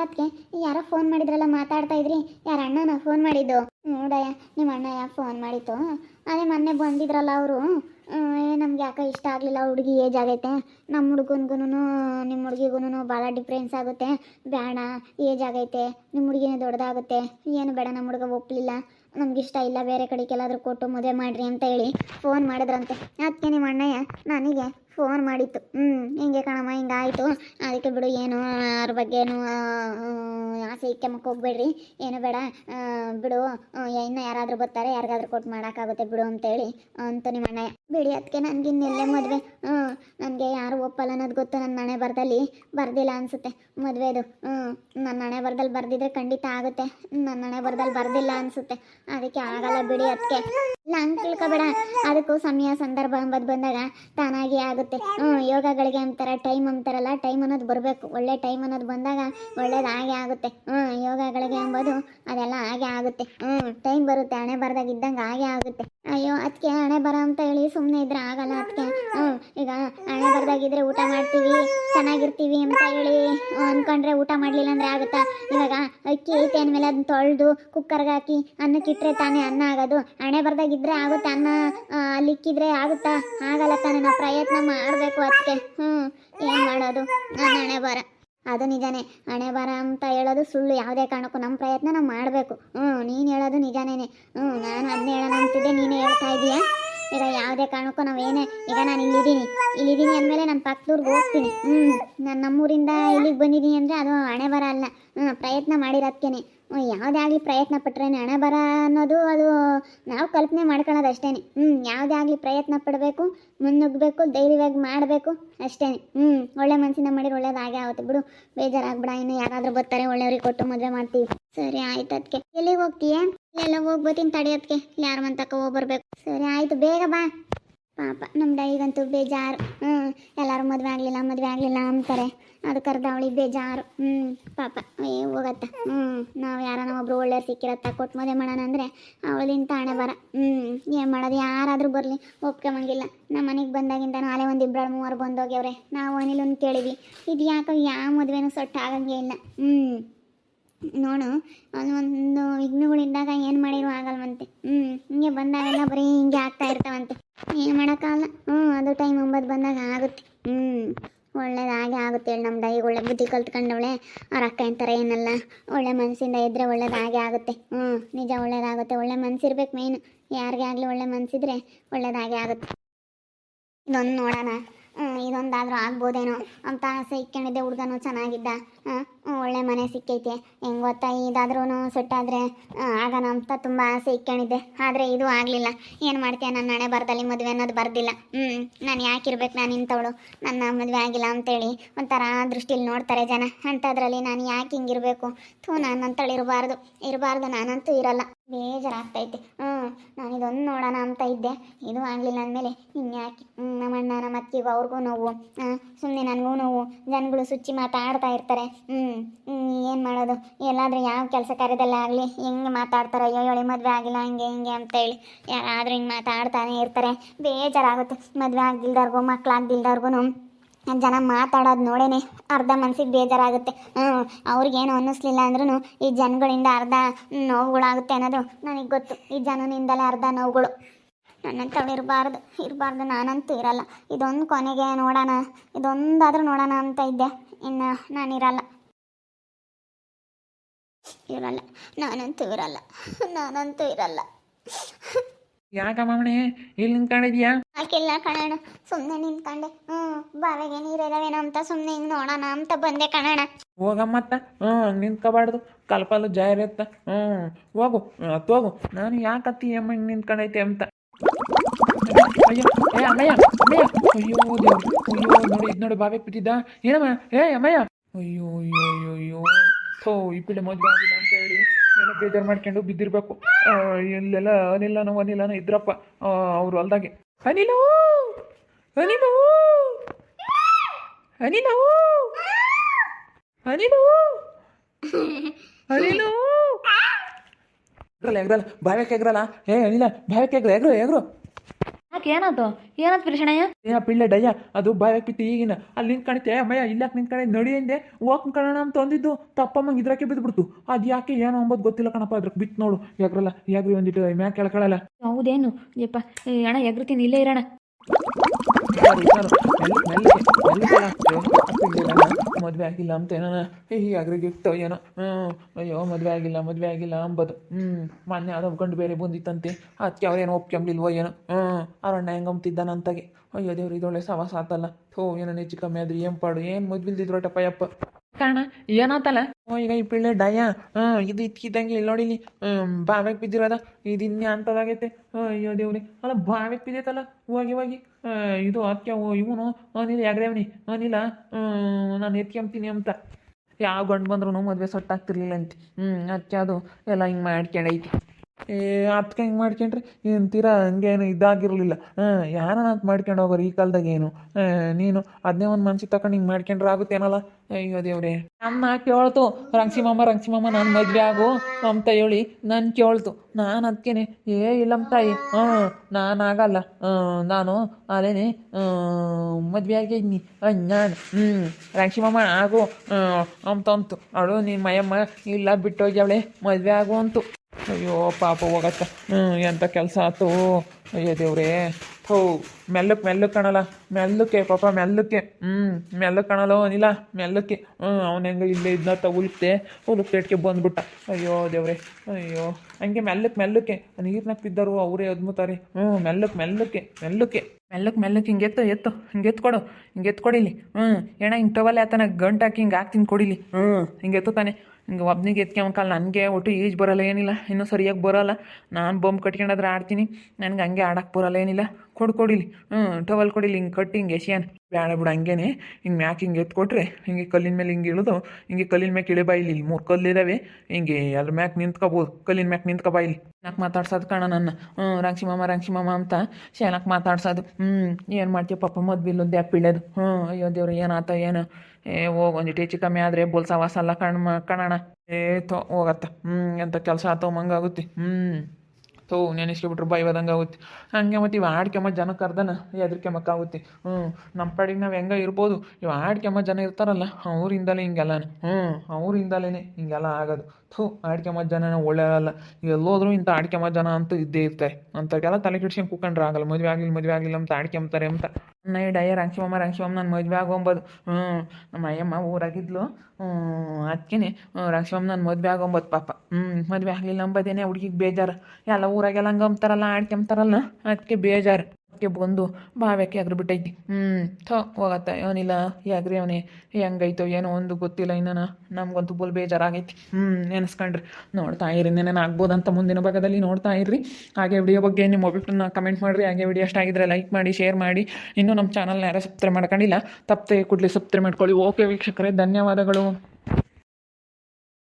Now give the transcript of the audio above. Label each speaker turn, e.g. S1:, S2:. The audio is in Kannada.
S1: ಯಾರತ್ಗೆ ಯಾರೋ ಫೋನ್ ಮಾಡಿದ್ರಲ್ಲ, ಮಾತಾಡ್ತಾ ಇದ್ರಿ. ಯಾರ ಅಣ್ಣನ ಫೋನ್ ಮಾಡಿದ್ದು? ನೋಡಯ್ಯ ನಿಮ್ಮ ಅಣ್ಣ ಯಾಕೆ ಫೋನ್ ಮಾಡಿತ್ತು? ಅದೇ ಮೊನ್ನೆ ಬಂದಿದ್ರಲ್ಲ ಅವರು. ನಮ್ಗೆ ಯಾಕೆ ಇಷ್ಟ ಆಗಲಿಲ್ಲ ಹುಡುಗಿ ಏಜ್ ಆಗೈತೆ. ನಮ್ಮ ಹುಡುಗನ್ಗೂ ನಿಮ್ಮ ಹುಡುಗಿಗೂ ಭಾಳ ಡಿಫ್ರೆನ್ಸ್ ಆಗುತ್ತೆ. ಬೇಡ ಏಜ್ ಆಗೈತೆ ನಿಮ್ಮ ಹುಡುಗಿನೇ ದೊಡ್ಡದಾಗುತ್ತೆ ಏನು ಬೇಡ ನಮ್ಮ ಹುಡುಗ ಒಪ್ಪಲಿಲ್ಲ ನಮ್ಗೆ ಇಷ್ಟ ಇಲ್ಲ, ಬೇರೆ ಕಡೆಗೆಲ್ಲಾದ್ರೂ ಕೊಟ್ಟು ಮದುವೆ ಮಾಡ್ರಿ ಅಂತ ಹೇಳಿ ಫೋನ್ ಮಾಡಿದ್ರಂತೆ. ಅದಕ್ಕೆ ನಿಮ್ಮ ಅಣ್ಣಯ್ಯ, ನನಗೆ ಫೋನ್ ಮಾಡಿತ್ತು. ಹ್ಞೂ ಹಿಂಗೆ ಕಣಮ್ಮ ಹಿಂಗಾಯಿತು ಅದಕ್ಕೆ ಬಿಡು, ಏನು, ಅದ್ರ ಬಗ್ಗೆ ಏನು ಆಸೆ ಇಕ್ಕಮ್ಮಕ್ಕೆ ಹೋಗ್ಬೇಡ್ರಿ. ಏನು ಬೇಡ ಬಿಡು ಇನ್ನೂ ಯಾರಾದರೂ ಬರ್ತಾರೆ, ಯಾರಿಗಾದ್ರೂ ಕೊಟ್ಟು ಮಾಡೋಕ್ಕಾಗುತ್ತೆ ಬಿಡು ಅಂತೇಳಿ ಅಂತ ನಿಮ್ಮ ಅಣ್ಣಯ್ಯ. ಬಿಡಿ ಅದಕ್ಕೆ ನನಗೆ ಇನ್ನೆಲ್ಲೇ ಮದುವೆ. ಹ್ಞೂ ನನಗೆ ಯಾರು ಒಪ್ಪಲ್ಲ ಅನ್ನೋದು ಗೊತ್ತು ನನ್ನ ಮನೆ ಬರ್ದಲ್ಲಿ. ಬರ್ದಿಲ್ಲ ಅನಿಸುತ್ತೆ. ಮದುವೆದು ಹ್ಞೂ ನನ್ನ ಹಣೆ ಬರ್ದಲ್ಲಿ ಬರ್ದಿದ್ರೆ ಖಂಡಿತ ಆಗುತ್ತೆ. ನನ್ನ ಹಣೆ ಬರ್ದಲ್ಲಿ ಬರ್ದಿಲ್ಲ ಅನಿಸುತ್ತೆ. ಅದಕ್ಕೆ ಆಗಲ್ಲ ಬಿಡಿ ಅದಕ್ಕೆ ಇಲ್ಲ ತಿಳ್ಕೊಬೇಡ. ಅದಕ್ಕೂ ಸಮಯ, ಸಂದರ್ಭ ಅಂಬದು ಬಂದಾಗ ತಾನಾಗಿ ಆಗುತ್ತೆ. ಹ್ಞೂ, ಯೋಗಗಳಿಗೆ ಅಂತಾರ ಟೈಮ್ ಅಂತಾರಲ್ಲ ಟೈಮ್ ಅನ್ನೋದು ಬರಬೇಕು. ಒಳ್ಳೆ ಟೈಮ್ ಅನ್ನೋದು ಬಂದಾಗ ಒಳ್ಳೇದು ಹಾಗೆ ಆಗುತ್ತೆ. ಹ್ಞೂ, ಯೋಗಗಳಿಗೆ ಅಂಬೋದು ಅದೆಲ್ಲ ಆಗುತ್ತೆ. ಹ್ಮ್ ಟೈಮ್ ಬರುತ್ತೆ, ಹಣೆ ಬರ್ದಾಗ ಇದ್ದಂಗ ಹಾಗೆ ಆಗುತ್ತೆ. ಅಯ್ಯೋ ಅದಕ್ಕೆ ಹಣೆ ಬರ ಅಂತ ಹೇಳಿ ಸುಮ್ಮನೆ ಇದ್ರೆ ಆಗಲ್ಲ ಅದಕ್ಕೆ ಹ್ಮ್, ಈಗ ಹಣೆ ಬರ್ದಾಗಿದ್ರೆ ಊಟ ಮಾಡ್ತೀವಿ, ಚೆನ್ನಾಗಿರ್ತೀವಿ ಅಂತ ಹೇಳಿ ಅನ್ಕೊಂಡ್ರೆ ಊಟ ಮಾಡ್ಲಿಲ್ಲ ಅಂದ್ರೆ ಆಗುತ್ತಾ? ಇವಾಗ ಅಕ್ಕಿ ಐತೆ ಅಂದಮೇಲೆ ಅದನ್ನ ತೊಳೆದು ಕುಕ್ಕರ್ಗೆ ಹಾಕಿ ಅನ್ನಕ್ಕಿಟ್ರೆ ತಾನೇ ಅನ್ನ ಆಗೋದು. ಹಣೆ ಬರ್ದಾಗಿದ್ರೆ ಆಗುತ್ತೆ ಅನ್ನ ಅಲ್ಲಿಕ್ಕಿದ್ರೆ ಆಗುತ್ತಾ? ಆಗಲ್ಲ ತಾನೇ, ನಾವು ಪ್ರಯತ್ನ ಮಾಡಬೇಕು ಅದಕ್ಕೆ ಹ್ಮ್, ಏನು ಮಾಡೋದು? ನಾನು ಹಣೆ ಬರ. ಅದು ನಿಜಾನೆ. ಹಣೆ ಬರ ಅಂತ ಹೇಳೋದು ಸುಳ್ಳು. ಯಾವುದೇ ಕಾರಣಕ್ಕೂ ನಮ್ಮ ಪ್ರಯತ್ನ ನಾವು ಮಾಡಬೇಕು. ಹ್ಞೂ ನೀನು ಹೇಳೋದು ನಿಜಾನೇನೆ. ಹ್ಞೂ ನಾನು ಅದನ್ನ ಹೇಳೋಣ ಅಂತಿದ್ದೆ, ನೀನೇ ಹೇಳ್ತಾ ಇದೀಯಾ? ಈಗ ಯಾವುದೇ ಕಾರಣಕ್ಕೂ ನಾವೇನೇ, ಈಗ ನಾನು ಇಲ್ಲಿದ್ದೀನಿ. ಇಲ್ಲಿದ್ದೀನಿ ಅಂದಮೇಲೆ ನಾನು ಪಕ್ಕದೂರ್ಗೆ ಹೋಗ್ತೀನಿ. ಹ್ಞೂ ನಾನು ನಮ್ಮೂರಿಂದ ಇಲ್ಲಿಗೆ ಬಂದಿದ್ದೀನಿ ಅಂದರೆ ಅದು ಹಣೆ ಬರ ಅಲ್ಲ. ಹ್ಞೂ ಪ್ರಯತ್ನ ಮಾಡಿರೋದಕ್ಕೇನೆ ಯಾವುದೇ ಆಗಲಿ ಪ್ರಯತ್ನ ಪಟ್ಟರೆ ಹಣೆ ಬರ ಅನ್ನೋದು ಅದು ನಾವು ಕಲ್ಪನೆ ಮಾಡ್ಕೊಳ್ಳೋದು ಅಷ್ಟೇ ಹ್ಞೂ ಯಾವುದೇ ಆಗಲಿ ಪ್ರಯತ್ನ ಪಡಬೇಕು, ಮುನ್ನುಗ್ಗಬೇಕು, ಧೈರ್ಯವಾಗಿ ಮಾಡಬೇಕು ಅಷ್ಟೇ ಹ್ಞೂ ಒಳ್ಳೆ ಮನಸ್ಸಿನ ಮಾಡಿದ್ರೆ ಒಳ್ಳೇದು ಆಗೇ ಆಗುತ್ತೆ ಬಿಡು. ಬೇಜಾರಾಗ್ಬಿಡ, ಇನ್ನು ಯಾರಾದರೂ ಬರ್ತಾರೆ, ಒಳ್ಳೆಯವ್ರಿಗೆ ಕೊಟ್ಟು ಮದುವೆ ಮಾಡ್ತೀವಿ. ಸರಿ ಆಯ್ತು ಅದಕ್ಕೆ ಎಲ್ಲಿಗೆ ಹೋಗ್ತೀಯ? ಎಲ್ಲ ಹೋಗ್ಬೋತೀನಿ ತಡೆಯೋದಕ್ಕೆ ಯಾರ ಮಂತಕ್ಕ ಹೋಗಿ ಬರ್ಬೇಕು. ಸರಿ ಆಯ್ತು, ಬೇಗ ಬಾ. ಪಾಪ ನಮ್ಮ ಡೈಗಂತೂ ಬೇಜಾರು. ಹ್ಞೂ ಎಲ್ಲರೂ ಮದುವೆ ಆಗಲಿಲ್ಲ ಮದುವೆ ಆಗಲಿಲ್ಲ ಅಂತಾರೆ. ಅದು ಕರೆದ ಅವಳಿಗೆ ಬೇಜಾರು. ಹ್ಞೂ ಪಾಪ, ಏ, ಹೋಗತ್ತ. ಹ್ಞೂ ನಾವು ಯಾರನ್ನ ಒಬ್ರು ಒಳ್ಳೆಯ ಸಿಕ್ಕಿರತ್ತ ಕೊಟ್ಟು ಮದುವೆ ಮಾಡೋಣ ಅಂದರೆ ಅವಳಿಂತ ತಾಣೆ ಬರ. ಹ್ಞೂ ಏನು ಮಾಡೋದು, ಯಾರಾದರೂ ಬರಲಿ, ಒಪ್ಕೊಂಬಂಗಿಲ್ಲ. ನಮ್ಮ ಮನೆಗೆ ಬಂದಾಗಿಂದ ನಾಳೆ ಒಂದು ಇಬ್ಬರು ಮೂವರು ಬಂದೋಗ್ಯವ್ರೆ. ನಾವು ಅನಿಲೊಂದು ಕೇಳಿವಿ ಇದು ಯಾಕೆ ಯಾವ ಮದುವೆನೂ ಸೊಟ್ಟಾಗಂಗೆ ಇಲ್ಲ. ಹ್ಞೂ ನೋಡು, ಅಲ್ಲಿ ಒಂದು ವಿಘ್ನಗಳಿದ್ದಾಗ ಏನು ಮಾಡಿರೋ ಆಗಲ್ವಂತೆ. ಹ್ಞೂ ಹಿಂಗೆ ಬಂದಾಗೆಲ್ಲ ಬರೀ ಹಿಂಗೆ ಆಗ್ತಾ ಇರ್ತಾವಂತೆ. ಏನು ಮಾಡೋಕ್ಕಾಗಲ್ಲ. ಹ್ಞೂ ಅದು ಟೈಮ್ ಒಂಬತ್ತು ಬಂದಾಗ ಆಗುತ್ತೆ. ಹ್ಞೂ ಒಳ್ಳೇದು ಹಾಗೆ ಆಗುತ್ತೆ ಹೇಳಿ ನಮ್ಮ ಡೈಗೆ ಒಳ್ಳೆ ಬುದ್ಧಿ ಕಲ್ತ್ಕೊಂಡವಳೆ ಅವ್ರ ಅಕ್ಕ ಅಂತಾರೆ ಏನಲ್ಲ. ಒಳ್ಳೆ ಮನಸ್ಸಿಂದ ಇದ್ದರೆ ಒಳ್ಳೇದು ಹಾಗೆ ಆಗುತ್ತೆ. ಹ್ಞೂ ನಿಜ ಒಳ್ಳೇದಾಗುತ್ತೆ. ಒಳ್ಳೆ ಮನಸ್ಸಿರ್ಬೇಕು ಮೇಯ್ನು ಯಾರಿಗೇ ಆಗಲಿ ಒಳ್ಳೆ ಮನಸ್ಸಿದ್ರೆ ಒಳ್ಳೇದಾಗೆ ಆಗುತ್ತೆ. ಇದೊಂದು ನೋಡೋಣ. ಇದೊಂದಾದ್ರೂ ಆಗ್ಬೋದೇನೋ ಅಂತ ಆಸೆ ಇಕ್ಕೊಂಡಿದ್ದೆ ಹುಡ್ಗನು, ಚೆನ್ನಾಗಿದ್ದ. ಒಳ್ಳೆ ಮನೆ ಸಿಕ್ಕೈತೆ. ಹೆಂಗ್ ಗೊತ್ತಾ ಇದಾದ್ರೂ ಸೆಟ್ಟಾದರೆ ಆಗೋಣ ಅಂತ ತುಂಬ ಆಸೆ ಇಕ್ಕೊಂಡಿದ್ದೆ. ಆದರೆ ಇದು ಆಗಲಿಲ್ಲ. ಏನು ಮಾಡ್ತೀಯ ನನ್ನ ಹಣೆ ಬರ್ದಲ್ಲಿ ಮದುವೆ ಅನ್ನೋದು ಬರ್ದಿಲ್ಲ. ಹ್ಞೂ ನಾನು ಯಾಕಿರ್ಬೇಕು ನಾನು ಇಂಥವಳು. ನನ್ನ ಮದುವೆ ಆಗಿಲ್ಲ ಅಂತೇಳಿ ಒಂಥರ ದೃಷ್ಟಿಲಿ ನೋಡ್ತಾರೆ ಜನ. ಅಂಥದ್ರಲ್ಲಿ ನಾನು ಯಾಕೆ ಹಿಂಗಿರಬೇಕು ಥೂ ನಾನು ಅಂತೇಳಿ ಇರಬಾರ್ದು. ಇರಬಾರ್ದು, ನಾನಂತೂ ಇರಲ್ಲ. ಬೇಜಾರಾಗ್ತೈತೆ. ಹ್ಞೂ ನಾನು ಇದೊಂದು ನೋಡೋಣ ಅಂತ ಇದ್ದೆ. ಇದು ಆಗಲಿಲ್ಲ ಅಂದಮೇಲೆ ಇನ್ಯಾಕೆ ಯಾಕೆ? ನಮ್ಮ ಅಣ್ಣ ನಮ್ಮ ಅತ್ತಿಗೂ ಅವ್ರಿಗೂ ನೋವು. ಸುಮ್ಮನೆ ನನಗೂ ನೋವು. ಜನಗಳು ಸುಚ್ಚಿ ಮಾತಾಡ್ತಾ ಇರ್ತಾರೆ. ಹ್ಞೂ ಏನು ಮಾಡೋದು? ಎಲ್ಲಾದರೂ ಯಾವ ಕೆಲಸ ಕಾರ್ಯದಲ್ಲಾಗಲಿ ಹೆಂಗೆ ಮಾತಾಡ್ತಾರೆ, ಅಯ್ಯೋ, ಹೇಳಿ, ಮದುವೆ ಆಗಿಲ್ಲ, ಹಂಗೆ, ಹಿಂಗೆ ಅಂತೇಳಿ ಯಾರಾದರೂ ಹಿಂಗೆ ಮಾತಾಡ್ತಾನೆ ಇರ್ತಾರೆ. ಬೇಜಾರಾಗುತ್ತೆ. ಮದುವೆ ಆಗಿಲ್ದವ್ರಿಗೂ ಮಕ್ಕಳಾಗ್ದಿಲ್ದವ್ರಿಗೂ ಜನ ಮಾತಾಡೋದು ನೋಡೇನೆ ಅರ್ಧ ಮನಸ್ಸಿಗೆ ಬೇಜಾರಾಗುತ್ತೆ. ಹ್ಞೂ ಅವ್ರಿಗೇನು ಅನ್ನಿಸ್ಲಿಲ್ಲ ಅಂದ್ರೂ ಈ ಜನಗಳಿಂದ ಅರ್ಧ ನೋವುಗಳಾಗುತ್ತೆ ಅನ್ನೋದು ನನಗೆ ಗೊತ್ತು. ಈ ಜನನಿಂದಲೇ ಅರ್ಧ ನೋವುಗಳು. ನನ್ನಂಥವ್ಳು ಇರಬಾರ್ದು. ಇರಬಾರ್ದು. ನಾನಂತೂ ಇರಲ್ಲ. ಇದೊಂದು ಕೊನೆಗೆ ನೋಡೋಣ. ಇದೊಂದಾದರೂ ನೋಡೋಣ ಅಂತ ಇದ್ದೆ. ಇನ್ನು ನಾನಿರಲ್ಲ ಇರಲ್ಲ. ನಾನಂತೂ ಇರಲ್ಲ. ನಾನಂತೂ ಇರಲ್ಲ.
S2: ಯಾಕಮ್ಮಣೆ ಇಲ್ಲಿ ನಿಂತ್ಕೊಂಡಿದ್ಯಾ
S1: ಆಕಿಲ್ಲ ಕಣಣ ಸುಮ್ಮನೆ ನಿಂತ್ಕೊಂಡೆ. ಹ್ಞೂ ಬಾವಿಗೆ ನೀರಿದಾವೇನೋ ಅಂತ ಸುಮ್ಮನೆ ಹಿಂಗ್ ನೋಡೋಣ ಅಂತ ಬಂದೆ ಕಣಣ
S2: ಹೋಗಮ್ಮತ್ತ ಹ್ಞೂ ನಿಂತ್ಕೋಬಾರ್ದು. ಕಲ್ಪಲು ಜಾಯಿರತ್ತ ಹ್ಞೂ ಹೋಗು. ಹೋಗು. ನಾನು ಯಾಕತ್ತಿ ಅಮ್ಮ ಹಿಂಗೆ ನಿಂತ್ಕೊಂಡೈತೆ ಅಂತ? ಅಯ್ಯ ಏ ಅಮ್ಮಯ್ಯ ಅಮ್ಮಯ್ಯ. ಅಯ್ಯೋ ದೇವ್ರು, ಅಯ್ಯೋ, ನೋಡಿ, ಇದು ನೋಡಿ ಬಾವಿಗೆ ಬಿದ್ದಿದ್ದ. ಏನಮ್ಮ? ಏ, ಅಮ್ಮಯ್ಯ! ಅಯ್ಯೋ ಅಯ್ಯೋ ಅಯ್ಯೋ ಅಯ್ಯೋ. ಥೋ, ಈ ಪಿಡೆ ಮದುವೆ ಆಗಿಲ್ಲ ಅಂತ ಹೇಳಿ ಏನೋ ಬೇಜಾರು ಮಾಡ್ಕೊಂಡು ಬಿದ್ದಿರ್ಬೇಕು. ಇಲ್ಲೆಲ್ಲ ಅನಿಲನೋ ಅನಿಲನೋ ಇದ್ರಪ್ಪ. ಅವ್ರು ಹೊಲ್ದಾಗೆ. ಅನಿಲು! ಅನಿಲು! ಅನಿಲು! ಅನಿಲು! ಅನಿಲು! ಎಗ್ರಲ್ಲ ಎಗ್ರಲ್ಲ. ಬಾಯಕ್ಕೆ ಎಗ್ರಲ್ಲ ಏ, ಅನಿಲ ಬಾಯಕ್ಕೆ ಎಗ್ರ ಎಗ್ರು ಎಗ್ರು.
S3: ಯಾಕೆ ಏನಾಯ್ತು? ಏನಾಯ್ತು ಪಿರಿಶಣಯ್ಯ
S2: ಏನ ಪಿಳ್ಳೆ ಡಯ್ಯ ಅದು ಬಾಯಕ್ಕೆ ಈಗಿನ. ಅಲ್ಲಿ ನಿಂತ್ಕೊಂಡಿತ್ತೆ ಅಮ್ಮಯ್ಯ ಇಲ್ಲಕ್ಕೆ ನಿಂತ್ಕೊಂಡೆ ನಡಿ ಅಂದೆ. ಹೋಗ್ ಕಣ ಅಂತ ಅಂದಿದ್ದು ತಪ್ಪಮ್ಮಂಗೆ ಇದ್ರಕ್ಕೆ ಬಿದ್ದುಬಿಡ್ತು ಅದು ಯಾಕೆ ಏನೋ ಅಂಬೋದು ಗೊತ್ತಿಲ್ಲ ಕಣಪ್ಪ ಅದ್ರಕ್ಕೆ ಬಿತ್ತು ನೋಡು. ಯಾಕ್ರಲ್ಲ ಯಾಕ್ರಿ ಒಂದಿಟ್ಟು ಮ್ಯಾಕ್ ಕೆಳಕಳಲ್ಲ.
S3: ಹೌದೇನು? ಯಪ್ಪ ಅಣ್ಣ ಎಗ್ರತೀನಿ ಇಲ್ಲೇ ಇರೋಣ
S2: ಸರಿ ಮದುವೆ ಆಗಿಲ್ಲ ಅಂತ ಏನೋ ಅಗ್ರಿಗೆ ಗಿಫ್ಟ್ ಏನೋ? ಅಯ್ಯೋ ಮದುವೆ ಆಗಿಲ್ಲ ಮದುವೆ ಆಗಿಲ್ಲ ಅಂಬೋದು. ಹ್ಞೂ ಮೊನ್ನೆ ಅದು ಒಪ್ಕೊಂಡು ಬೇರೆ ಬಂದಿತ್ತಂತೆ. ಅದಕ್ಕೆ ಅವ್ರೇನು ಒಪ್ಕೊಂಬಿಲ್ವೋ ಏನೋ? ಹ್ಞೂ ಅರಣ್ಣ ಹೆಂಗಂತಿದ್ದಾನಂತಾಗೆ ಅಯ್ಯೋ ದೇವ್ರು ಇದೊಳ್ಳೆ ಸವಾಸ ಆತಲ್ಲ. ಥೋ ಏನೋ ಹೆಚ್ಚು ಕಮ್ಮಿ ಆದ್ರೆ ಏನು ಪಾಡು? ಏನು ಮದ್ವಿಲ್ದಿದ್ರೊಟಪ್ಪ ಯಪ್ಪ? ಕಾರಣ ಏನಾತಲ್ಲ? ಓ ಈಗ ಈ ಪಿಳ್ಳೆ ಡಯ? ಹಾಂ ಇದು ಇದ್ಕಿದ್ದಂಗೆ ಇಲ್ಲಿ ನೋಡಿಲಿ ಬಾವಿಗೆ ಬಿದ್ದಿರೋದ? ಇದು ಇನ್ನೇ ಅಂತದಾಗೈತೆ. ಅಯ್ಯೋ ದೇವ್ರಿ. ಅಲ್ಲ ಬಾವಿಗೆ ಬಿದ್ದೈತಲ್ಲ? ಹೋಗಿ ಹೋಗಿ. ಇದು ಅದಕ್ಕೆ ಇವನು ಅನಿಲ್ಲ ಯಾಗ್ರೇವನಿ ನೀಲ ನಾನು? ಎತ್ಕೊಂತೀನಿ ಅಂತ. ಯಾವ ಗಂಡು ಬಂದ್ರೂ ಮದುವೆ ಸೊಟ್ಟಾಗ್ತಿರ್ಲಿಲ್ಲ ಅಂತ. ಹ್ಞೂ ಅದು ಎಲ್ಲ ಹಿಂಗೆ ಮಾಡ್ಕೊಂಡೈತಿ ಏ ಅದಕ್ಕೆ ಹಿಂಗೆ ಮಾಡ್ಕೊಂಡ್ರೆ? ಏನು ತೀರಾ ಹಂಗೇನು ಇದಾಗಿರಲಿಲ್ಲ. ಹಾಂ ಯಾರನ್ನ ಅಂತ ಮಾಡ್ಕೊಂಡು ಹೋಗೋರು ಈ ಕಾಲದಾಗ ಏನು? ನೀನು ಅದನ್ನೇ ಒಂದು ಮನ್ಸಿಗೆ ತಕೊಂಡು ಹಿಂಗೆ ಮಾಡ್ಕೊಂಡ್ರೆ ಆಗುತ್ತೇನಲ್ಲ? ಅಯ್ಯೋ ದೇವ್ರೆ. ನನ್ನ ಕೇಳ್ತು. ರಂಗಸಿಮಮ್ಮ ರಂಗಸಿಮಮ್ಮ ನಾನು ಮದುವೆ ಆಗು. ಅಂತ ಹೇಳಿ ನಾನು ಕೇಳ್ತು. ನಾನು ಅದಕ್ಕೇನೆ ಏ ಇಲ್ಲಮ್ಮ ತಾಯಿ. ಹಾಂ, ನಾನು ಆಗಲ್ಲ. ನಾನು ಅದೇನೆ ಮದುವೆ ಆಗಿದ್ನಿ. ನಾನು ಹ್ಞೂ ರಂಗಸಿಮಮ್ಮ ಆಗು. ಅಂತಂತು ಅಂತ ಅಂತು ಅವಳು ನೀನು ಮಯಮ್ಮ, ಇಲ್ಲ ಬಿಟ್ಟೋಗ್ಯವಳೆ, ಮದುವೆ ಆಗು ಅಂತು. ಅಯ್ಯೋ ಪಾಪ ಹೋಗತ್ತ. ಹ್ಞೂ ಎಂಥ ಕೆಲಸ ಆತು? ಅಯ್ಯೋ ದೇವ್ರೇ, ಥೋ ಮೆಲ್ಲಕ್ಕೆ ಮೆಲ್ಲಕ್ಕೆ ಕಾಣಲ್ಲ, ಮೆಲ್ಲಕ್ಕೆ, ಪಾಪ ಮೆಲ್ಲಕ್ಕೆ ಹ್ಞೂ ಮೆಲ್ಲಕ್ಕೆ ಕಾಣಲ್ಲ ಅನಿಲ್ಲ ಮೆಲ್ಲಕ್ಕೆ ಹ್ಞೂ ಅವ್ನು ಹೆಂಗೆ ಇಲ್ಲೇ ಇದನ್ನ ತಗುಲ್ತೆ ಉಲುಪೇಟ್ಗೆ ಬಂದ್ಬಿಟ್ಟ. ಅಯ್ಯೋ ದೇವ್ರೆ, ಅಯ್ಯೋ, ಹಂಗೆ ಮೆಲ್ಲಕ್ಕೆ ಮೆಲ್ಲಕ್ಕೆ ನೀರ್ನಾಗ ಬಿದ್ದರು ಅವರೇ ಅದ್ಮುತ್ತಾರೆ ಹ್ಞೂ ಮೆಲ್ಲಕ್ಕೆ ಮೆಲ್ಲಕ್ಕೆ ಮೆಲ್ಲಕ್ಕೆ. ಮೆಲ್ಲಕ್ಕೆ ಮೆಲ್ಲಕ್ಕೆ ಹಿಂಗೆ ಎತ್ತು ಎತ್ತು, ಹಿಂಗೆ ಎತ್ಕೊಡು, ಹಿಂಗೆ ಎತ್ಕೊಡಿಲಿ. ಹ್ಞೂ ಏಣ ಹಿಂಗೆ ಟವಲ್ ಆತನ ಗಂಟು ಹಾಕಿ ಹಿಂಗೆ ಹಾಕ್ತೀನಿ ಕೊಡಿಲಿ. ಹ್ಞೂ ಹಿಂಗೆ ತಾನೆ ಹಿಂಗೆ ಒಬ್ನಿಗೆ ಎತ್ಕೊಂಬಕಲ್ಲ ನನಗೆ ಒಟ್ಟು ಈಜು ಬರೋಲ್ಲ ಏನಿಲ್ಲ, ಇನ್ನೂ ಸರಿಯಾಗಿ ಬರೋಲ್ಲ. ನಾನು ಬೊಂಬ್ ಕಟ್ಕೊಂಡಾದ್ರೆ ಆಡ್ತೀನಿ. ನನಗೆ ಹಂಗೆ ಆಡಕ್ಕೆ ಬರಲ್ಲ, ಏನಿಲ್ಲ. ಕೊಡು, ಕೊಡಿಲಿ. ಹ್ಞೂ ಟವಲ್ ಕೊಡಿಲಿ, ಹಿಂಗೆ ಕಟ್ಟಿ, ಹಿಂಗೆ ಎಸಿಯಾನ ಬೇಡ ಬಿಡು, ಹಂಗೇನೆ. ಹಿಂಗೆ ಮ್ಯಾಕ್ ಹಿಂಗೆ ಎತ್ಕೊಟ್ರೆ ಹಿಂಗೆ ಕಲ್ಲಿನ ಮೇಲೆ ಹಿಂಗೆ ಇಳಿದು, ಹಿಂಗೆ ಕಲ್ಲಿನ ಮ್ಯಾಕ್ ಇಳಿ ಬಾಯಿಲಿ, ಇಲ್ಲಿ ಮೂರು ಕಲ್ಲಿದ್ದಾವೆ ಹಿಂಗೆ ಅದ್ರ ಮ್ಯಾಕ್ ನಿಂತ್ಕೋಬೋದು, ಕಲ್ಲಿನ ಮ್ಯಾಕ್ ನಿಂತ್ಕೊ ಇಲ್ಲಿ ನಾಕ್ ಮಾತಾಡ್ಸೋದು ಕಾಣ ನನ್ನ. ಹ್ಞೂ, ರಾಂಕ್ಷಿ ಮಾಮ ರಾಂಕ್ಷಿ ಮಾಮ ಅಂತ ಶಾಲಕ್ ಮಾತಾಡ್ಸೋದು. ಹ್ಞೂ, ಏನು ಮಾಡ್ತೀಯ ಪಾಪ ಬಿಲ್ಲೊಂದು ದ್ಯಾಪ್ ಬೀಳೋದು ಹ್ಞೂ, ಅಯ್ಯೋ ದೇವ್ರು ಏನಾತ ಏನು. ಏ, ಹೋಗಿ ಒಂದಿಟ್ಟು ಹೆಚ್ಚು ಕಮ್ಮಿ ಆದರೆ ಬೋಲ್ಸ ವಾಸ ಎಲ್ಲ ಕಣ್ಮ ಕಣಣ ಏ, ತೋ, ಹೋಗತ್ತ. ಹ್ಞೂ ಎಂಥ ಕೆಲಸ ಆತವ ಮಂಗಾಗುತ್ತೆ ಹ್ಞೂ. ನೆನೆಸ್ಕೊಬಿಟ್ರೆ. ಬೈ ಹೋದಂಗೆ ಆಗುತ್ತೆ. ಹಂಗೆ ಮತ್ತು ಇವು ಆಡ್ಕೆಮ್ಮ ಜನ ಕರ್ದನ ಹೆದರ್ಕೆಮ್ಮಕ್ಕಾಗುತ್ತೆ ಹ್ಞೂ, ನಮ್ಮ ಪಾಡಿಗೆ ನಾವು ಹೆಂಗೆ ಇರ್ಬೋದು? ಇವು ಆಡ್ಕೆಮ್ಮ ಜನ ಇರ್ತಾರಲ್ಲ, ಅವರಿಂದಲೇ ಹಿಂಗೆಲ್ಲ ಹ್ಞೂ ಅವರಿಂದಲೇ ಹಿಂಗೆಲ್ಲ ಆಗೋದು. ಥೂ ಆಡ್ಕೆಮ್ಮ ಜನ ಒಳ್ಳೆಯಲ್ಲ ಎಲ್ಲೋದ್ರೂ ಇಂಥ ಆಡ್ಕೆಮ್ಮ ಜನ ಅಂತೂ ಇದ್ದೇ ಇರ್ತಾರೆ. ಅಂಥವ್ರಿಗೆಲ್ಲ ತಲೆ ಕೆಡ್ಸ್ಕೊಂಡು ಕೂಕೊಂಡ್ರೆ ಆಗಲ್ಲ. ಮದುವೆ ಆಗಲಿಲ್ಲ ಮದುವೆ ಆಗಲಿಲ್ಲ ಅಂತ ಆಡ್ಕೆಂಬ್ತಾರೆ ಅಂತ. ನೈ ಡಯ ರಂಕ್ಷಿಮಮ್ಮ ರಂಕ್ಷಿಮಮ್ಮ ನಾನು ಮದುವೆ ಆಗೋಂಬೋದು. ಹ್ಞೂ ನಮ್ಮ ಅಯ್ಯಮ್ಮ ಊರಾಗಿದ್ಲು. ಅದಕ್ಕೇನೆ ರಂಕ್ಷಿಮಮ್ಮ ನಾನು ಮದುವೆ ಆಗೋಂಬೋದು ಪಾಪ. ಹ್ಞೂ ಮದುವೆ ಆಗಲಿಲ್ಲ ಅಂಬೋದೇನೆ ಹುಡುಗಿಗೆ ಬೇಜಾರು. ಎಲ್ಲ ಊರಾಗೆಲ್ಲ ಹಂಗೆ ಅಂಬ್ತಾರಲ್ಲ ಆಡ್ಕೊಂಬ್ತಾರಲ್ಲ ಅದಕ್ಕೆ ಬೇಜಾರು. ಅದಕ್ಕೆ ಬಂದು ಬಾವ್ಯಾಕೆ ಅಗ್ರ ಬಿಟ್ಟೈತಿ ಹ್ಞೂ ಥೋ, ಹೋಗತ್ತ. ಅವನಿಲ್ಲ ಯಾಗ್ರಿ ಅವನೇ ಹೆಂಗೈತೋ ಏನೋ ಒಂದು ಗೊತ್ತಿಲ್ಲ ಇನ್ನೂ ನಮಗಂತೂ ಬುಲ್ ಬೇಜಾರಾಗೈತಿ. ಹ್ಞೂ ನೆನೆಸ್ಕೊಂಡ್ರಿ. ನೋಡ್ತಾ ಇರಿ ಆಗ್ಬೋದು ಅಂತ ಮುಂದಿನ ಭಾಗದಲ್ಲಿ ನೋಡ್ತಾ ಇರ್ರಿ. ಹಾಗೆ ವಿಡಿಯೋ ಬಗ್ಗೆ ನಿಮ್ಮ ಅಭಿಪ್ರಾಯನ ಕಮೆಂಟ್ ಮಾಡಿರಿ. ಹಾಗೆ ವಿಡಿಯೋ ಇಷ್ಟ ಆಗಿದ್ರೆ ಲೈಕ್ ಮಾಡಿ ಶೇರ್ ಮಾಡಿ. ಇನ್ನೂ ನಮ್ಮ ಚಾನಲ್ನ ಯಾರೋ ಸಬ್ಸ್ಕ್ರೈಬ್ ಮಾಡ್ಕೊಂಡಿಲ್ಲ, ತಪ್ಪದೆ ಕೂಡಲೇ ಸಬ್ಸ್ಕ್ರೈಬ್ ಮಾಡ್ಕೊಳ್ಳಿ. ಓಕೆ ವೀಕ್ಷಕರೇ, ಧನ್ಯವಾದಗಳು.